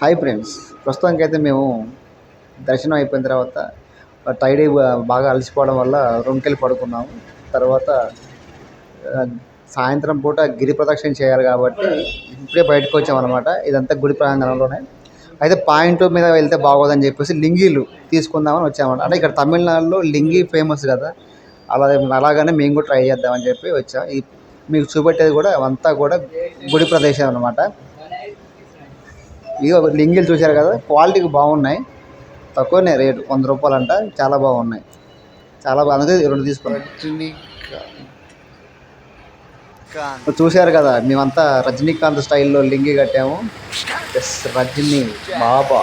Hi friends ప్రస్తుతానికి అయితే మేము దర్శనం అయిపోయిన తర్వాత టైడ్ బాగా అలసిపోవడం వల్ల రూమ్కి వెళ్ళి పడుకున్నాము. తర్వాత సాయంత్రం పూట గిరి ప్రదక్షిణ చేయాలి కాబట్టి ఇప్పుడే బయటకు వచ్చామన్నమాట. ఇదంతా గుడి ప్రాంగణంలోనే. అయితే పాయింట్ మీద వెళ్తే బాగోదని చెప్పేసి లింగీలు తీసుకుందామని వచ్చామన్నమాట. అంటే ఇక్కడ తమిళనాడులో లింగి ఫేమస్ కదా. అలా అలాగనే మేము కూడా ట్రై చేద్దామని చెప్పి వచ్చాం. ఈ మీకు చూపెట్టేది కూడా అంతా కూడా గుడి ప్రదేశం అనమాట ఇక లింగిలు చూశారు కదా క్వాలిటీకి బాగున్నాయి. తక్కువనే రేటు వంద రూపాయలు అంట చాలా బాగున్నాయి. చాలా బాగా అందుకే రెండు తీసుకున్నాం చూశారు కదా మేమంతా రజనీకాంత్ స్టైల్లో లింగి కట్టాము. ఎస్ రజనీ బాబా.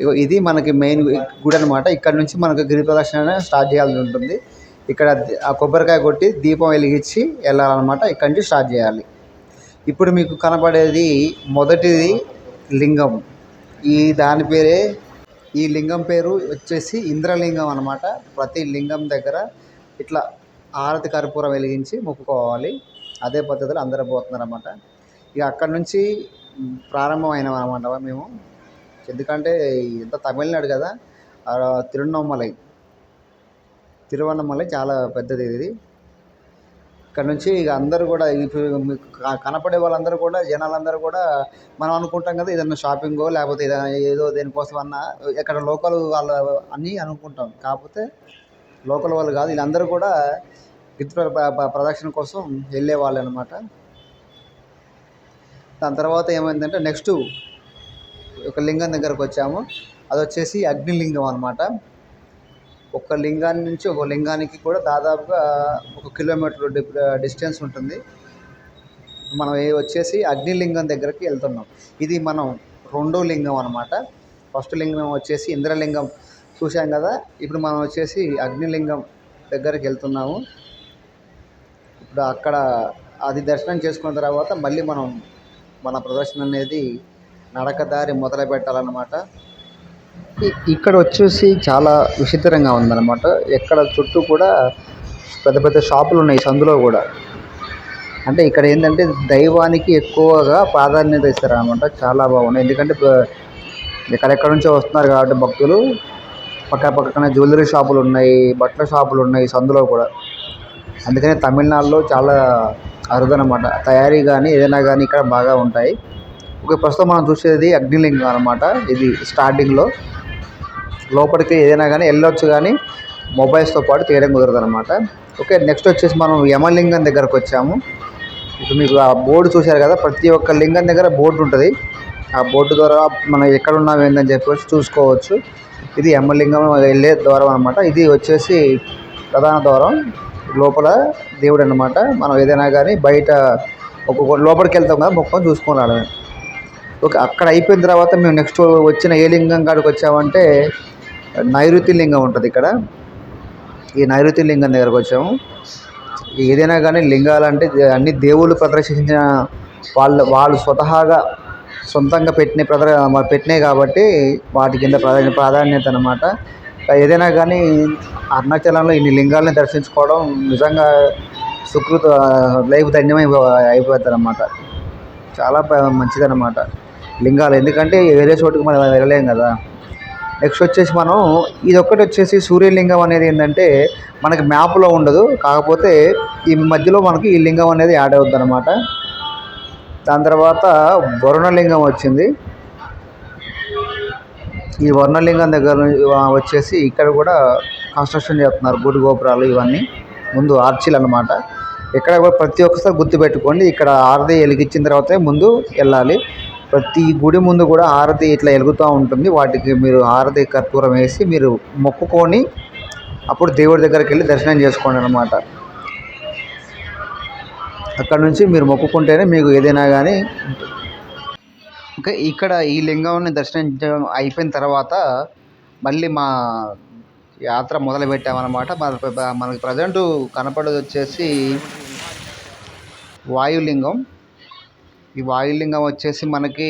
ఇగో ఇది మనకి మెయిన్ గుడి అనమాట ఇక్కడ నుంచి మనకు గిరి ప్రదక్షిణ స్టార్ట్ చేయాల్సి ఉంటుంది. ఇక్కడ ఆ కొబ్బరికాయ కొట్టి దీపం వెలిగించి వెళ్ళాలన్నమాట. ఇక్కడ నుంచి స్టార్ట్ చేయాలి. ఇప్పుడు మీకు కనబడేది మొదటిది లింగం. ఈ దాని పేరే ఈ లింగం పేరు వచ్చేసి ఇంద్రలింగం అనమాట ప్రతి లింగం దగ్గర ఇట్లా ఆరతి కర్పూరం వెలిగించి మొక్కుకోవాలి. అదే పద్ధతిలో అందరూ పోతున్నారన్నమాట. ఇక అక్కడి నుంచి ప్రారంభమైన అనమాట మేము. ఎందుకంటే ఇంత తమిళనాడు కదా. తిరువన్నమలై తిరువన్నమలై చాలా పెద్దది ఇది. ఇక్కడ నుంచి ఇక అందరూ కూడా కనపడే వాళ్ళందరూ కూడా జనాలందరూ కూడా మనం అనుకుంటాం కదా ఏదైనా షాపింగో లేకపోతే ఏదైనా ఏదో దేనికోసం అన్నా ఎక్కడ లోకల్ వాళ్ళు అని అనుకుంటాం. కాకపోతే లోకల్ వాళ్ళు కాదు వీళ్ళందరూ కూడా గిరి ప్రదక్షిణ కోసం వెళ్ళే వాళ్ళు అనమాట దాని తర్వాత ఏమైందంటే నెక్స్ట్ ఒక లింగం దగ్గరకు వచ్చాము. అది వచ్చేసి అగ్నిలింగం అనమాట ఒక లింగాన్ని నుంచి ఒక లింగానికి కూడా దాదాపుగా ఒక కిలోమీటర్ డి డిస్టెన్స్ ఉంటుంది. మనం ఏ వచ్చేసి అగ్నిలింగం దగ్గరికి వెళ్తున్నాం. ఇది మనం రెండో లింగం అనమాట ఫస్ట్ లింగం వచ్చేసి ఇంద్రలింగం. చూసాం కదా ఇప్పుడు మనం వచ్చేసి అగ్నిలింగం దగ్గరికి వెళ్తున్నాము. ఇప్పుడు అక్కడ అది దర్శనం చేసుకున్న తర్వాత మళ్ళీ మనం మన ప్రదర్శన అనేది నడకదారి మొదలు పెట్టాలన్నమాట ఇక్కడ వచ్చేసి చాలా విచిత్రంగా ఉందన్నమాట. ఎక్కడ చుట్టూ కూడా పెద్ద పెద్ద షాపులు ఉన్నాయి సందులో కూడా. అంటే ఇక్కడ ఏంటంటే దైవానికి ఎక్కువగా ప్రాధాన్యత ఇస్తారు అనమాట చాలా బాగున్నాయి. ఎందుకంటే ప- ఎక్కడెక్కడ నుంచో వస్తున్నారు కాబట్టి భక్తులు. పక్క పక్కన జ్యువెలరీ షాపులు ఉన్నాయి బట్టల షాపులు ఉన్నాయి సందులో కూడా. అందుకనే తమిళనాడులో చాలా అరుదనమాట తయారీ కానీ ఏదైనా కానీ ఇక్కడ బాగా ఉంటాయి. ఓకే ప్రస్తుతం మనం చూసేది అగ్నిలింగం అనమాట ఇది స్టార్టింగ్లో లోపలికి ఏదైనా కానీ వెళ్ళొచ్చు కానీ మొబైల్స్తో పాటు తీయడం కుదరదు అనమాట ఓకే నెక్స్ట్ వచ్చేసి మనం యమలింగం దగ్గరకు వచ్చాము. ఇప్పుడు మీకు ఆ బోర్డు చూశారు కదా ప్రతి ఒక్క లింగం దగ్గర బోర్డు ఉంటుంది. ఆ బోర్డు ద్వారా మనం ఎక్కడ ఉన్నాం ఏందని చెప్పేసి చూసుకోవచ్చు. ఇది యమలింగం వెళ్ళే ద్వారం అనమాట ఇది వచ్చేసి ప్రధాన ద్వారం. లోపల దేవుడు అనమాట మనం ఏదైనా కానీ బయట ఒక్కొక్క లోపలికి వెళ్తాం కదా మొక్కని చూసుకొని రావడమే. ఓకే అక్కడ అయిపోయిన తర్వాత మేము నెక్స్ట్ వచ్చిన ఏ లింగం కాడికి వచ్చామంటే నైరుతి లింగం ఉంటుంది ఇక్కడ. ఈ నైరుతి లింగం దగ్గరకు వచ్చాము. ఏదైనా కానీ లింగాలంటే అన్ని దేవుళ్ళు ప్రదర్శించిన వాళ్ళు వాళ్ళు స్వతహాగా సొంతంగా పెట్టిన ప్రదర్ పెట్టినాయి కాబట్టి వాటి కింద ప్రాధాన్య ప్రాధాన్యత అనమాట ఏదైనా కానీ అరుణాచలంలో ఇన్ని లింగాలని దర్శించుకోవడం నిజంగా సుకృత లైఫ్ ధన్యమై అయిపోతుంది అనమాట చాలా మంచిదన్నమాట. లింగాలు ఎందుకంటే వేరే చోటుకి మనం వెళ్ళలేం కదా. నెక్స్ట్ వచ్చేసి మనం ఇది ఒక్కటి వచ్చేసి సూర్యలింగం అనేది ఏంటంటే మనకి మ్యాప్లో ఉండదు. కాకపోతే ఈ మధ్యలో మనకి ఈ లింగం అనేది యాడ్ అవుద్ది అనమాట దాని తర్వాత వరుణలింగం వచ్చింది. ఈ వర్ణలింగం దగ్గర నుంచి వచ్చేసి ఇక్కడ కూడా కన్స్ట్రక్షన్ చేస్తున్నారు గుడి గోపురాలు ఇవన్నీ. ముందు ఆర్చీలు అనమాట ఇక్కడ కూడా ప్రతి ఒక్కసారి గుర్తుపెట్టుకోండి ఇక్కడ ఆరది వెలిగించిన తర్వాతే ముందు వెళ్ళాలి. ప్రతి గుడి ముందు కూడా హారతి ఇట్లా వెలుగుతూ ఉంటుంది. వాటికి మీరు హారతి కర్పూరం వేసి మీరు మొక్కుకొని అప్పుడు దేవుడి దగ్గరికి వెళ్ళి దర్శనం చేసుకోండి అనమాట అక్కడ నుంచి మీరు మొక్కుకుంటేనే మీకు ఏదైనా కానీ ఓకే ఇక్కడ ఈ లింగంని దర్శనం అయిపోయిన తర్వాత మళ్ళీ మా యాత్ర మొదలు పెట్టామన్నమాట మనకి ప్రజెంట్ కనపడేది వచ్చేసి వాయులింగం. ఈ వాయులింగం వచ్చేసి మనకి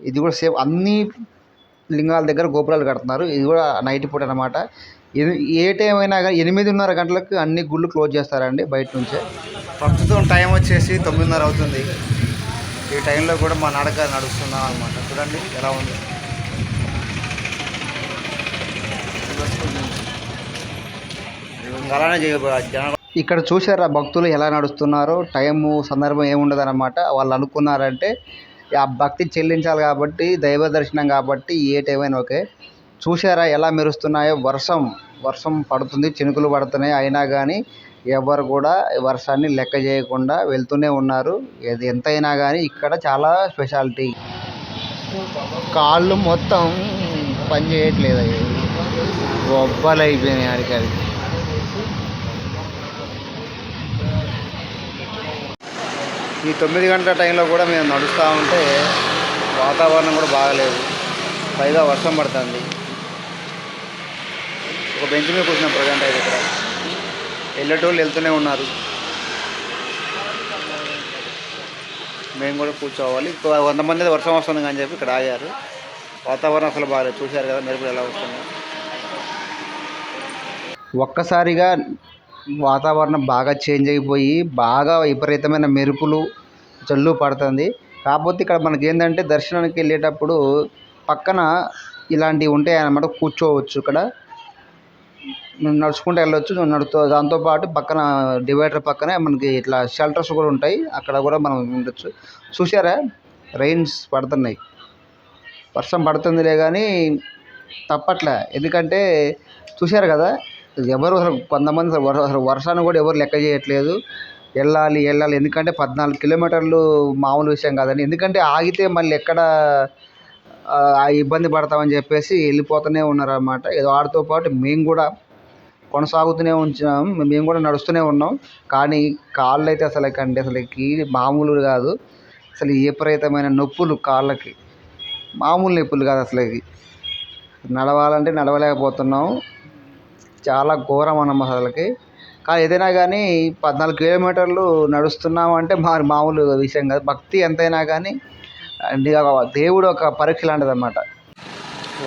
ఇది కూడా సేమ్ అన్ని లింగాల దగ్గర గోపురాలు కడుతున్నారు. ఇది కూడా నైట్ పూట అనమాట ఏ టైం అయినా కానీ ఎనిమిదిన్నర గంటలకు అన్ని గుళ్ళు క్లోజ్ చేస్తారండి బయట నుంచే. ప్రస్తుతం టైం వచ్చేసి తొమ్మిదిన్నర అవుతుంది. ఈ టైంలో కూడా మా నడక నడుస్తున్నాం అనమాట చూడండి ఎలా ఉంది. అలానే జనాలు ఇక్కడ చూసారా భక్తులు ఎలా నడుస్తున్నారో? టైము సందర్భం ఏముండదు అనమాట వాళ్ళు అనుకున్నారంటే ఆ భక్తి చెల్లించాలి కాబట్టి దైవ దర్శనం కాబట్టి ఏ టైం అయినా ఓకే. చూసారా ఎలా మెరుస్తున్నాయో? వర్షం వర్షం పడుతుంది చినుకులు పడుతున్నాయి. అయినా కానీ ఎవరు కూడా వర్షాన్ని లెక్క చేయకుండా వెళ్తూనే ఉన్నారు. ఏది ఎంతైనా కానీ ఇక్కడ చాలా స్పెషాలిటీ. కాళ్ళు మొత్తం పని చేయట్లేదు అవి బొబ్బలు అయిపోయినాయి ఆడికి. ఈ తొమ్మిది గంటల టైంలో కూడా మేము నడుస్తూ ఉంటే వాతావరణం కూడా బాగలేదు. పైగా వర్షం పడుతుంది. ఒక బెంచ్ మీద కూర్చున్నాం ప్రజెంట్ అయితే ఇక్కడ. వెళ్ళేటోళ్ళు వెళ్తూనే ఉన్నారు. మేము కూడా కూర్చోవాలి. వంద మంది అయితే వర్షం వస్తుంది అని చెప్పి ఇక్కడ ఆగారు. వాతావరణం అసలు బాగాలేదు. చూశారు కదా మెరుపులు ఎలా వస్తుంది. ఒక్కసారిగా వాతావరణం బాగా చేంజ్ అయిపోయి బాగా విపరీతమైన మెరుపులు జల్లు పడుతుంది. కాకపోతే ఇక్కడ మనకి ఏంటంటే దర్శనానికి వెళ్ళేటప్పుడు పక్కన ఇలాంటివి ఉంటాయి అన్నమాట కూర్చోవచ్చు ఇక్కడ. నడుచుకుంటూ వెళ్ళొచ్చు నడుతూ దాంతోపాటు పక్కన డివైడర్ పక్కనే మనకి ఇట్లా షెల్టర్స్ కూడా ఉంటాయి అక్కడ కూడా మనం ఉండొచ్చు. చూసారా రైన్స్ పడుతున్నాయి. వర్షం పడుతుందిలే కానీ తప్పట్లే. ఎందుకంటే చూశారు కదా ఎవరు అసలు కొంతమంది అసలు అసలు వర్షాన్ని కూడా ఎవరు లెక్క చేయట్లేదు. వెళ్ళాలి వెళ్ళాలి. ఎందుకంటే పద్నాలుగు కిలోమీటర్లు మామూలు విషయం కాదండి. ఎందుకంటే ఆగితే మళ్ళీ ఎక్కడ ఆ, ఇబ్బంది పడతామని చెప్పేసి వెళ్ళిపోతూనే ఉన్నారన్నమాట. ఏదో వాడితో పాటు మేము కూడా కొనసాగుతూనే ఉంచాం మేము కూడా నడుస్తూనే ఉన్నాం. కానీ కాళ్ళు అయితే అసలు కండి అసలుకి మామూలు కాదు. అసలు విపరీతమైన నొప్పులు కాళ్ళకి. మామూలు నొప్పులు కాదు అసలుకి నడవాలంటే నడవలేకపోతున్నాం. చాలా ఘోరం అన్నమాట అసలుకి. కానీ ఏదైనా కానీ పద్నాలుగు కిలోమీటర్లు నడుస్తున్నాం అంటే మరి మామూలు విషయం కాదు. భక్తి ఎంతైనా కానీ ఒక దేవుడు ఒక పరీక్ష లాంటిది అనమాట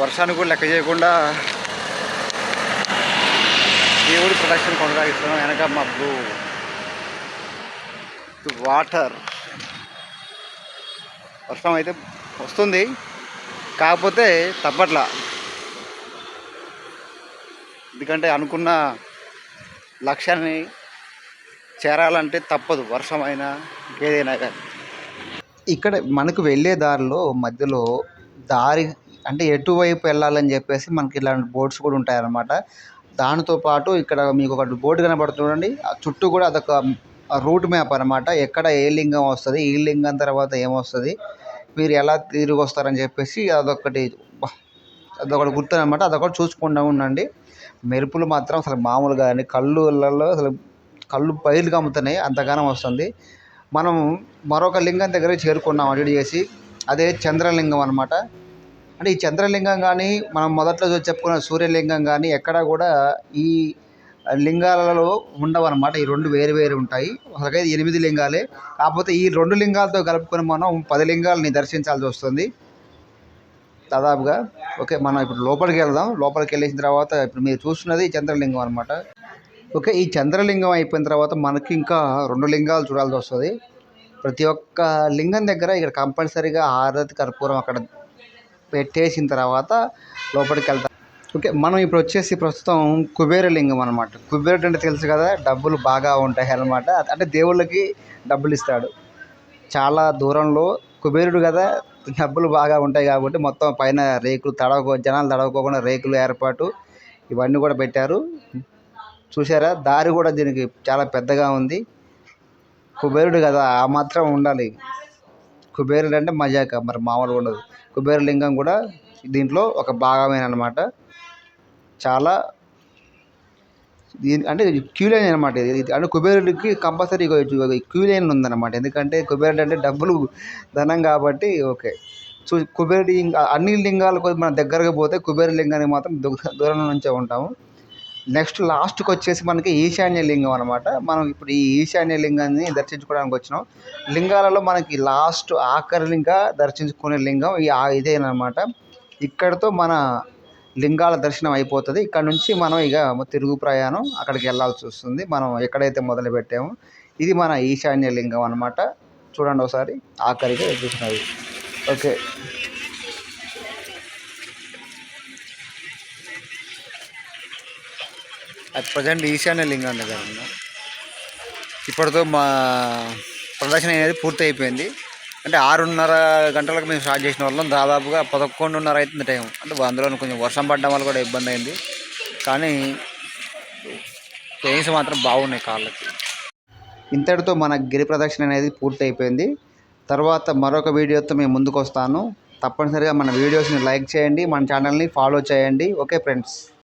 వర్షాన్ని కూడా లెక్క చేయకుండా దేవుడి ప్రొడక్షన్ కొనసాగిస్తున్నాం. వెనక మబ్బు వాటర్. వర్షం అయితే వస్తుంది. కాకపోతే తప్పట్లా. ఎందుకంటే అనుకున్న లక్ష్యాన్ని చేరాలంటే తప్పదు వర్షమైనా ఏదైనా కానీ. ఇక్కడ మనకు వెళ్ళే దారిలో మధ్యలో దారి అంటే ఎటువైపు వెళ్ళాలని చెప్పేసి మనకి ఇలాంటి బోర్డ్స్ కూడా ఉంటాయన్నమాట. దానితో పాటు ఇక్కడ మీకు ఒక బోర్డు కనబడుతుంది చూడండి. ఆ చుట్టూ కూడా అదొక రూట్ మ్యాప్ అనమాట ఎక్కడ ఏ లింగం వస్తుంది ఈ లింగం తర్వాత ఏమొస్తుంది మీరు ఎలా తిరిగి వస్తారని చెప్పేసి అదొకటి అదొకటి గుర్తు అనమాట అదొకటి చూసుకుంటూ ఉండండి. మెరుపులు మాత్రం అసలు మామూలుగా కానీ కళ్ళులలో అసలు కళ్ళు పైలు కమ్ముతున్నాయి అంతగానం వస్తుంది. మనం మరొక లింగం దగ్గర చేరుకున్నాం అడిగి చేసి అదే చంద్రలింగం అనమాట అంటే ఈ చంద్రలింగం కానీ మనం మొదట్లో చెప్పుకున్న సూర్యలింగం కానీ ఎక్కడా కూడా ఈ లింగాలలో ఉండవన్నమాట. ఈ రెండు వేరు వేరు ఉంటాయి. అసలుకైతే ఎనిమిది లింగాలే. కాకపోతే ఈ రెండు లింగాలతో కలుపుకొని మనం పది లింగాలని దర్శించాల్సి వస్తుంది. దాదాపుగా. ఓకే మనం ఇప్పుడు లోపలికి వెళ్దాం. లోపలికి వెళ్ళేసిన తర్వాత ఇప్పుడు మీరు చూస్తున్నది ఈ చంద్రలింగం అనమాట ఓకే ఈ చంద్రలింగం అయిపోయిన తర్వాత మనకి ఇంకా రెండు లింగాలు చూడాల్సి వస్తుంది. ప్రతి ఒక్క లింగం దగ్గర ఇక్కడ కంపల్సరీగా ఆరతి కర్పూరం అక్కడ పెట్టేసిన తర్వాత లోపలికి వెళ్తాం. ఓకే మనం ఇప్పుడు వచ్చేసి ప్రస్తుతం కుబేర లింగం అనమాట కుబేరుడు అంటే తెలుసు కదా డబ్బులు బాగా ఉంటాయి అనమాట అంటే దేవుళ్ళకి డబ్బులు ఇస్తాడు. చాలా దూరంలో కుబేరుడు కదా డబ్బులు బాగా ఉంటాయి కాబట్టి మొత్తం పైన రేకులు తడవకో జనాలు తడవకోకుండా రేకులు ఏర్పాటు ఇవన్నీ కూడా పెట్టారు. చూసారా దారి కూడా దీనికి చాలా పెద్దగా ఉంది. కుబేరుడు కదా ఆ మాత్రం ఉండాలి. కుబేరుడు అంటే మజాక మరి మామూలుగా ఉండదు. కుబేర లింగం కూడా దీంట్లో ఒక భాగమైన అనమాట చాలా దీని అంటే క్యూ లైన్ అనమాట ఇది అంటే కుబేరుడికి కంపల్సరీ క్యూ లైన్ ఉందన్నమాట. ఎందుకంటే కుబేరుడు అంటే డబ్బులు ధనం కాబట్టి ఓకే. సో కుబేరుడి ఇంకా అన్ని లింగాలు మన దగ్గరగా పోతే కుబేర లింగానికి మాత్రం దూరం నుంచే ఉంటాము. నెక్స్ట్ లాస్ట్కి వచ్చేసి మనకి ఈశాన్య లింగం అనమాట మనం ఇప్పుడు ఈ ఈశాన్య లింగాన్ని దర్శించుకోవడానికి వచ్చినాం. లింగాలలో మనకి లాస్ట్ ఆఖరి లింగ దర్శించుకునే లింగం ఈ ఇదేనమాట ఇక్కడతో మన లింగాల దర్శనం అయిపోతుంది. ఇక్కడ నుంచి మనం ఇక తిరుగు ప్రయాణం అక్కడికి వెళ్ళాల్సి వస్తుంది. మనం ఎక్కడైతే మొదలు పెట్టామో ఇది మన ఈశాన్య లింగం అనమాట చూడండి ఒకసారి ఆఖరిగా చూసినది ఓకే. అట్ ప్రజెంట్ ఈశాన్య లింగం దగ్గర ఉన్నాం ఇప్పటితో మా ప్రదర్శన అనేది పూర్తి అయిపోయింది అంటే ఆరున్నర గంటలకు మేము స్టార్ట్ చేసిన వాళ్ళం. దాదాపుగా పదకొండున్నర అవుతుంది టైం. అంటే అందులో కొంచెం వర్షం పడడం వల్ల కూడా ఇబ్బంది అయింది. కానీ చైన్స్ మాత్రం బాగున్నాయి కాళ్ళకి. ఇంతటితో మన గిరి ప్రదక్షిణ అనేది పూర్తి అయిపోయింది తర్వాత మరొక వీడియోతో మేము ముందుకు వస్తాను తప్పనిసరిగా మన వీడియోస్ని లైక్ చేయండి మన ఛానల్ని ఫాలో చేయండి. Okay friends.